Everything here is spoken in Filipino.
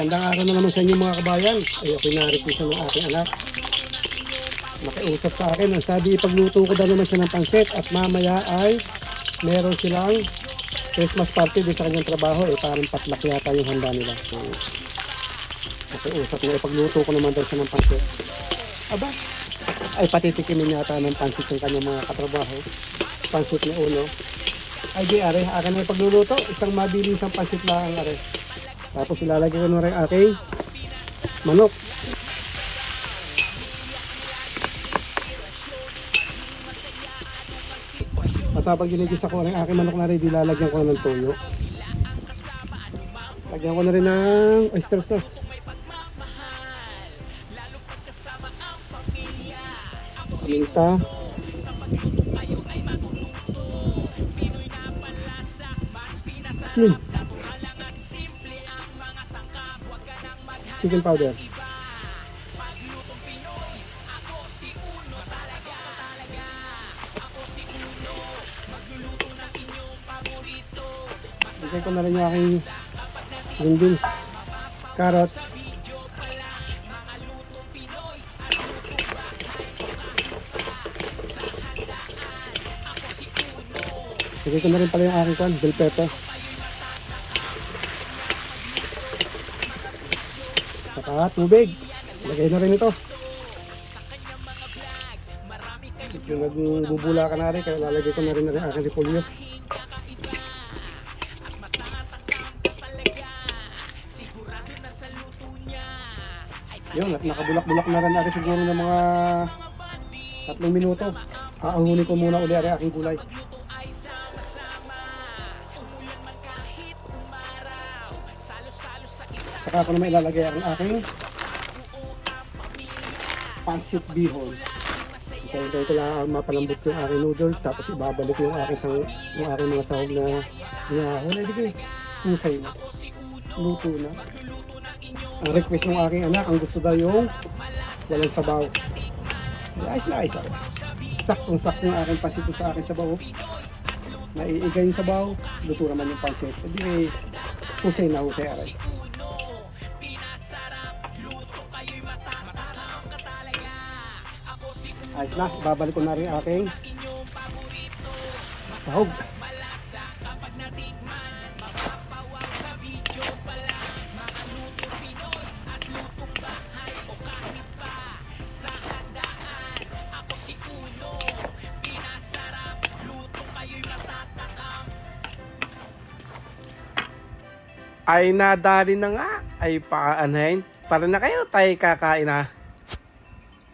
Magandang araw na naman sa inyo mga kabayan. Ay ako narikisan ng aking anak. Nakiusap sa akin. Ang sabi, ipagluto ko daw naman siya ng pansit at mamaya ay meron silang Christmas party din sa kanyang trabaho. Eh, parang patlak yata yung handa nila. So, nakiusap na ipagluto ko naman daw siya ng pansit. Aba, ay patitikimin yata ng pansit yung kanyang mga katrabaho. Pansit ni Uno. Ay di are, akin na pagluluto. Isang mabilisang pansit lang ang are. Tapos ilalagay ko na rin aking manok. Matapag ginigisa ko rin aking manok na rin, dilalagyan ko ng toyo. Lagyan ko na rin ng oyster sauce. Paminta. Asin. Chicken powder. Lagay ko na rin yung aking green beans, carrots, Lagay ko na rin pala yung aking kwan, bell pepper. Saka tubig. Lagay na rin ito. Yung nagbubula ka na rin, kaya lalagay ko na rin rin aking repolyo. Yun, at nakabulak-bulak na rin natin siguro ng mga tatlong minuto. Aahunin ko muna uli ang aking gulay. Saka ko naman ilalagay ang aking pancit bihon. Hintayin ko lang mapalambot yung aking noodles tapos ibabalik yung aking sang yung aking mga sahog na inahon. Ay, di husay na. Luto na. Ang request ng aking anak, ang gusto daw yung walang sabaw. Ay, Ayos na ayos ako. Saktong-sakto yung aking pasito sa aking sabaw. Naiigay yung sabaw, luto naman yung pansit. E di husay na husay aray. Ayos na, babalik ko na rin aking sahog. Ay nadali na nga. Ay paanahin. Para na kayo tayo kakain na.